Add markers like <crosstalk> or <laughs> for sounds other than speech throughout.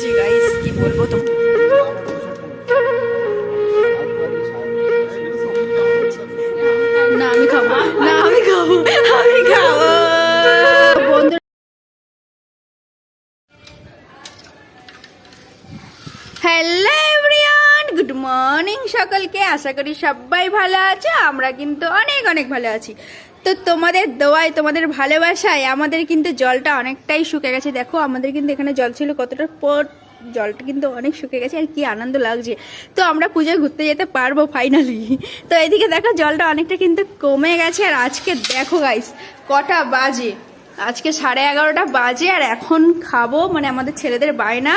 লাগছে গাইস কি বলব তো না, আমি খাব। না, আমি খাব। আমি খাব। হ্যালো এভরিওয়ান গুড মর্নিং সকলকে। আশা করি সবাই ভালো আছে। আমরা কিন্তু অনেক অনেক ভালো আছি। তো তোমাদের দোয়ায়, তোমাদের ভালোবাসায় আমাদের কিন্তু জলটা অনেকটাই শুকে গেছে। দেখো, আমাদের কিন্তু এখানে জল ছিল কতটা জলটা কিন্তু অনেক শুকে গেছে আর কি আনন্দ লাগছে। তো আমরা পুজোয় ঘুরতে যেতে পারব ফাইনালি তো এদিকে দেখো, জলটা অনেকটা কিন্তু কমে গেছে আর আজকে দেখো গাইস কটা বাজে। আজকে সাড়ে এগারোটা বাজে আর এখন খাব মানে আমাদের ছেলেদের বায়না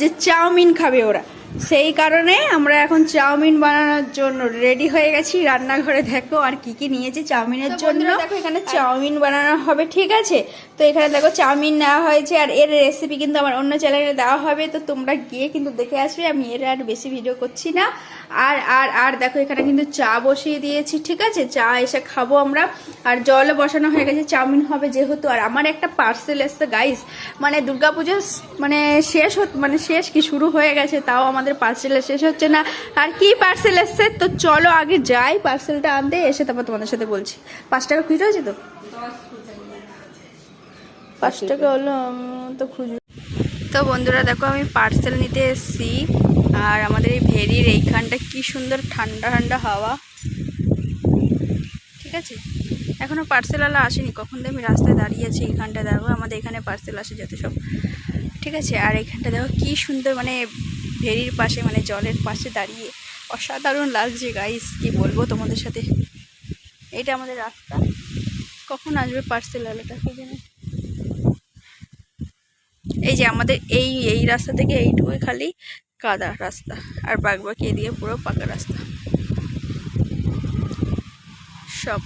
যে চাউমিন খাবে ওরা। সেই কারণে আমরা এখন চাউমিন বানানোর জন্য রেডি হয়ে গেছি। রান্নাঘরে দেখো আর কি কি নিয়েছি চাউমিনের জন্য। দেখো এখানে চাউমিন বানানো হবে ঠিক আছে? তো এখানে দেখো চাউমিন নেওয়া হয়েছে আর এর রেসিপি কিন্তু আমার অন্য চ্যানেলে দেওয়া হবে। তো তোমরা গিয়ে কিন্তু দেখে আসবে আমি এর আর বেশি ভিডিও করছি না। আর আর আর দেখো এখানে কিন্তু চা বসিয়ে দিয়েছি ঠিক আছে? চা এসে খাব আমরা। আর জলও বসানো হয়ে গেছে চাউমিন হবে যেহেতু। আর আমার একটা পার্সেল এসছে গাইস মানে দুর্গাপুজো মানে শেষ হত মানে শেষ কি শুরু হয়ে গেছে তাও আমাদের পার্সেল শেষ হচ্ছে না। আর কি পার্সেল এসছে? তো চলো আগে যাই পার্সেলটা আনতে, এসে তারপর তোমাদের সাথে বলছি। পাঁচ টাকা খুচরো আছে তো? পাঁচ টাকা হলো তো খুচরো তো বন্ধুরা, দেখো আমি পার্সেল নিতে এসেছি। আর আমাদের এই ভেরির এইখানটা কি সুন্দর ঠান্ডা ঠান্ডা হাওয়া। ঠিক আছে? এখনও পার্সেলওয়ালা আসেনি। কখন আমি রাস্তায় দাঁড়িয়ে আছি এইখানটা দেখো, আমাদের এখানে পার্সেল আসে যত সব। ঠিক আছে? আর এইখানটা দেখো কি সুন্দর মানে ভেরির পাশে মানে জলের পাশে দাঁড়িয়ে অসাধারণ লাগছে গাইস কি বলব তোমাদের সাথে? এটা আমাদের রাস্তা। কখন আসবে পার্সেলওয়ালাটা কে জানে? এই যে আমাদের এই এই রাস্তা থেকে এইটুকুই খালি কাদা রাস্তা, আর বাদ বাকি এদিকে পুরো পাকা রাস্তা। সব।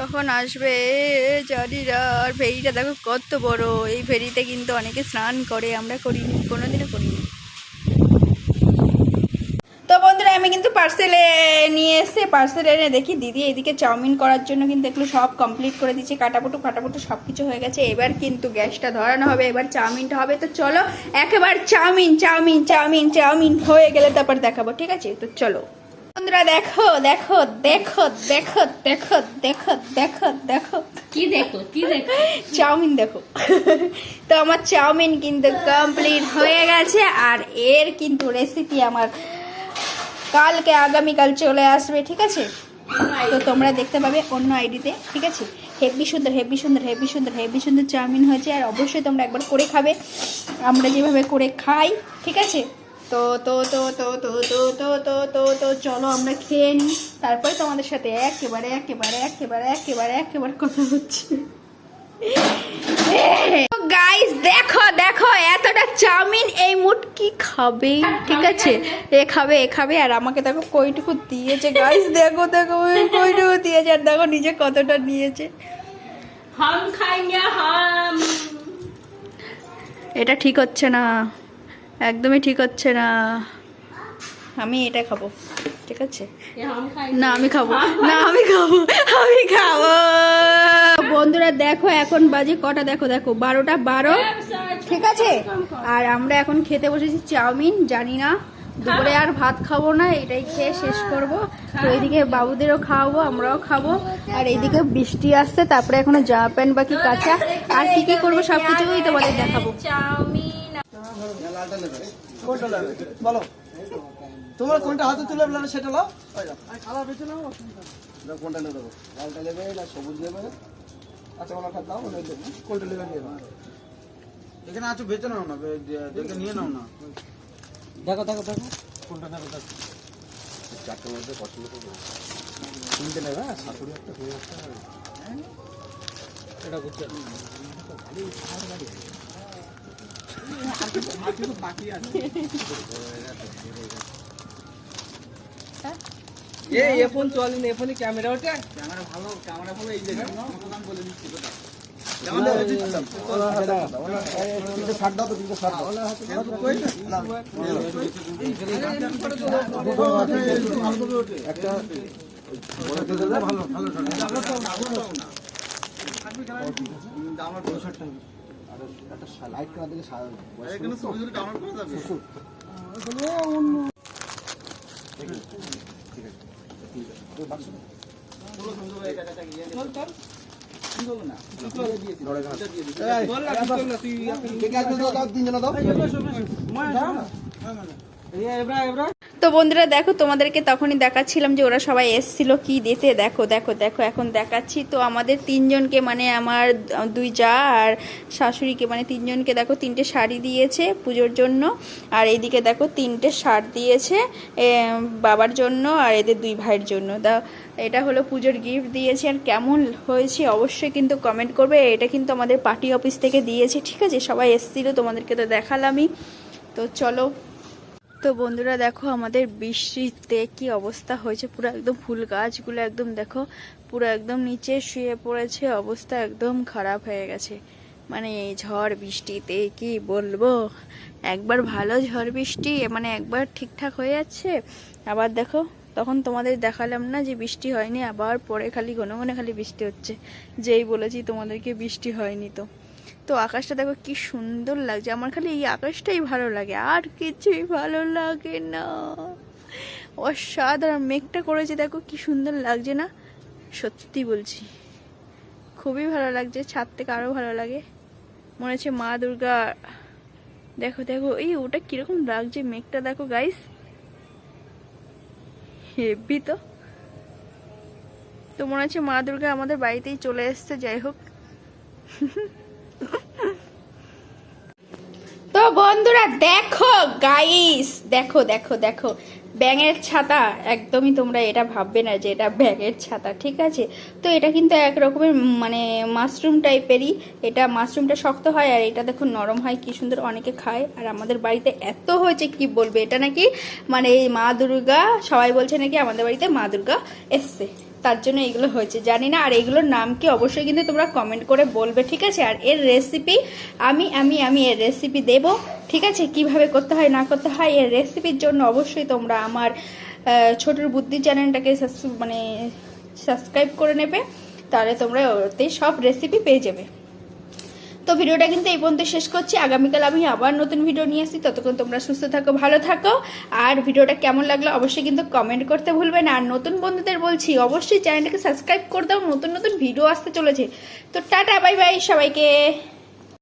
কখন আসবে জানি না, আর ফেরিটা দেখো কত বড়, এই ফেরিতে কিন্তু অনেকে স্নান করে, আমরা করিনি কোনোদিনও করিনি তো বন্ধুরা আমি কিন্তু পার্সেলে নিয়ে এসে পার্সেল এনে দেখি দিদি এদিকে চাউমিন করার জন্য কিন্তু এগুলো সব কমপ্লিট করে দিচ্ছে কাটাপুটু কাটাপুটু সব কিছু হয়ে গেছে। এবার কিন্তু গ্যাসটা ধরানো হবে এবার চাউমিনটা হবে। তো চলো একেবার চাউমিন চাউমিন চাউমিন চাউমিন হয়ে গেলে তারপর দেখাবো ঠিক আছে? তো চলো। বন্ধুরা দেখো দেখো দেখো দেখো দেখো দেখো দেখো দেখো। কি দেখো কি দেখো? চাউমিন দেখো। তো আমার চাউমিন কিন্তু কমপ্লিট হয়ে গেছে আর এর কিন্তু রেসিপি আমার কালকে আগামীকাল চলে আসবে ঠিক আছে তো তোমরা দেখতে পাবে অন্য আইডিতে ঠিক আছে হেভি সুন্দর হেভি সুন্দর হেভি সুন্দর হেভি সুন্দর চাউমিন হয়েছে আর অবশ্যই তোমরা একবার করে খাবে আমরা যেভাবে করে খাই ঠিক আছে তো তো তো তো তো তো তো তো তো তো চলো আমরা খেয়ে নিই তারপরে তোমাদের সাথে একেবারে একেবারে একেবারে একেবারে একেবারে কথা হচ্ছে গাইস দেখো দেখো এতটা চাউমিন এই মুটকি খাবে? ঠিক আছে? এ খাবে এ খাবে আর আমাকে দেখো কইটুকু দিয়েছে গাইস দেখো দেখো কইটুকু দিয়েছে আর দেখো নিজে কতটা নিয়েছে। হাম খাইয়া হাম। এটা ঠিক হচ্ছে না একদমই ঠিক হচ্ছে না। আমি এটা খাব ঠিক আছে? না আমি খাব না আমি খাব আমি খাব। বন্ধুরা দেখো এখন বাজে কটা? দেখো দেখো বারোটা বারো। ঠিক আছে? আর আমরা এখন খেতে বসেছি চাউমিন জানি না। দুপুরে আর ভাত খাব না এটাই খেয়ে শেষ করব। তো এইদিকে বাবুদেরও খাওয়াবো আমরাও খাব। আর এইদিকে বৃষ্টি আসছে তারপরে এখনও জামা প্যান্ট বাকি কাঁচা। আর কি কি করব সব কিছুই তোমাদের দেখাবো। চাউমিন লালটা নেবে কোনটা নেবে বলো। তোমার কোনটা হাতে তুলে নেবে সেটা নাও। কোনটা নেবে? লালটা নেবে না সবুজ নেবে আচ্ছা ওনারটা দাও ওনার জন্য। কোল্ড ডেলিভারি নিয়ে নাও এখানে আছে বেঁচে নাও না দেখে নিয়ে নাও না। দেখো দেখো দেখো। কোনটা দেখো দেখো। চারটের মধ্যে পছন্দ করব। কিনতে নেবে? সাতুরি একটা হয়ে যাচ্ছে এটা করতে আর কিছু বাকি আছে? এ এখন চলে না এখনই ক্যামেরা ওঠে ক্যামেরা ভালো ক্যামেরা ভালো বলে দিচ্ছি আর একটা লাইট করা দিকে ডাউনলোড ঠিক আছে ঠিক আছে ঠিক আছে তো বাক্স দাও। ধরে এখানে। তো বন্ধুরা দেখো, তোমাদেরকে তখনই দেখাচ্ছিলাম যে ওরা সবাই এসছিল কি দিতে। দেখো দেখো দেখো, এখন দেখাচ্ছি। তো আমাদের তিনজনকে মানে আমার দুই যা আর শাশুড়িকে মানে তিনজনকে দেখো, তিনটে শাড়ি দিয়েছে পুজোর জন্য। আর এইদিকে দেখো, তিনটে শার্ট দিয়েছে বাবার জন্য আর এদের দুই ভাইয়ের জন্য। দা এটা হলো পুজোর গিফট দিয়েছে। আর কেমন হয়েছে অবশ্যই কিন্তু কমেন্ট করবে। এটা কিন্তু আমাদের পার্টি অফিস থেকে দিয়েছে। ঠিক আছে, সবাই এসছিল, তোমাদেরকে তো দেখালামই। তো চলো তো বন্ধুরা দেখো আমাদের বৃষ্টিতে কি অবস্থা হয়েছে? পুরো একদম ফুল গাছগুলো একদম দেখো, পুরো একদম নিচে শুয়ে পড়েছে, অবস্থা একদম খারাপ হয়ে গেছে। মানে এই ঝড় বৃষ্টিতে কি বলব? একবার ভালো ঝড় বৃষ্টি মানে একবার ঠিকঠাক হয়ে যাচ্ছে। আবার দেখো, তখন তোমাদের দেখালাম না যে বৃষ্টি হয়নি, আবার পরে খালি ঘন ঘন খালি বৃষ্টি হচ্ছে। যেই বলেছি তোমাদেরকে বৃষ্টি হয়নি তো। তো আকাশটা দেখো কি সুন্দর লাগছে। আমার খালি এই আকাশটাই ভালো লাগে, আর কিছুই ভালো লাগে না। অসাধারণ মেঘটা করেছে, দেখো কি সুন্দর লাগছে না? সত্যি বলছি। খুবই ভালো লাগছে, ছাদ থেকে আরও ভালো লাগে। মনে হচ্ছে মা দুর্গা। দেখো দেখো, এই ওটা কীরকম লাগছে মেঘটা, দেখো গাইস হেভি তো। তো মনে হচ্ছে মা দুর্গা আমাদের বাড়িতেই চলে এসছে, যাই হোক। <laughs> তো বন্ধুরা, দেখো গাইস দেখো দেখো দেখো, ব্যাঙের ছাতা, একদমই তোমরা এটা ভাববে না যে এটা ব্যাঙের ছাতা, ঠিক আছে? তো এটা কিন্তু এক রকমের মানে মাশরুম টাইপেরই এটা মাশরুমটা শক্ত হয় আর এটা দেখো নরম হয়, কি সুন্দর অনেকে খায়। আর আমাদের বাড়িতে এত হয়েছে, কি বলবে? এটা নাকি মানে এই মা দুর্গা, সবাই বলছে নাকি আমাদের বাড়িতে মা দুর্গা এসছে। তার জন্য এগুলো হয়েছে। জানি না, আর এগুলোর নাম কি অবশ্যই কিন্তু তোমরা কমেন্ট করে বলবে, ঠিক আছে? আর এর রেসিপি আমি আমি আমি এর রেসিপি দেব, ঠিক আছে? কীভাবে করতে হয়, না করতে হয়, এর রেসিপির জন্য অবশ্যই তোমরা আমার ছোটর বুদ্ধি চ্যানেলটাকে মানে সাবস্ক্রাইব করে নেবে, তাহলে তোমরা ওতে সব রেসিপি পেয়ে যাবে। তো ভিডিওটা কিন্তু এই পর্যন্ত শেষ করছি। আগামীকাল আমি আবার নতুন ভিডিও নিয়ে আসি। ততক্ষণ তোমরা সুস্থ থাকো, ভালো থাকো। আর ভিডিওটা কেমন লাগল অবশ্যই কিন্তু কমেন্ট করতে ভুলবে না। আর নতুন বন্ধুদের বলছি, অবশ্যই চ্যানেলটাকে সাবস্ক্রাইব করে দাও। নতুন নতুন ভিডিও আসতে চলেছে। তো টাটা বাই বাই সবাইকে।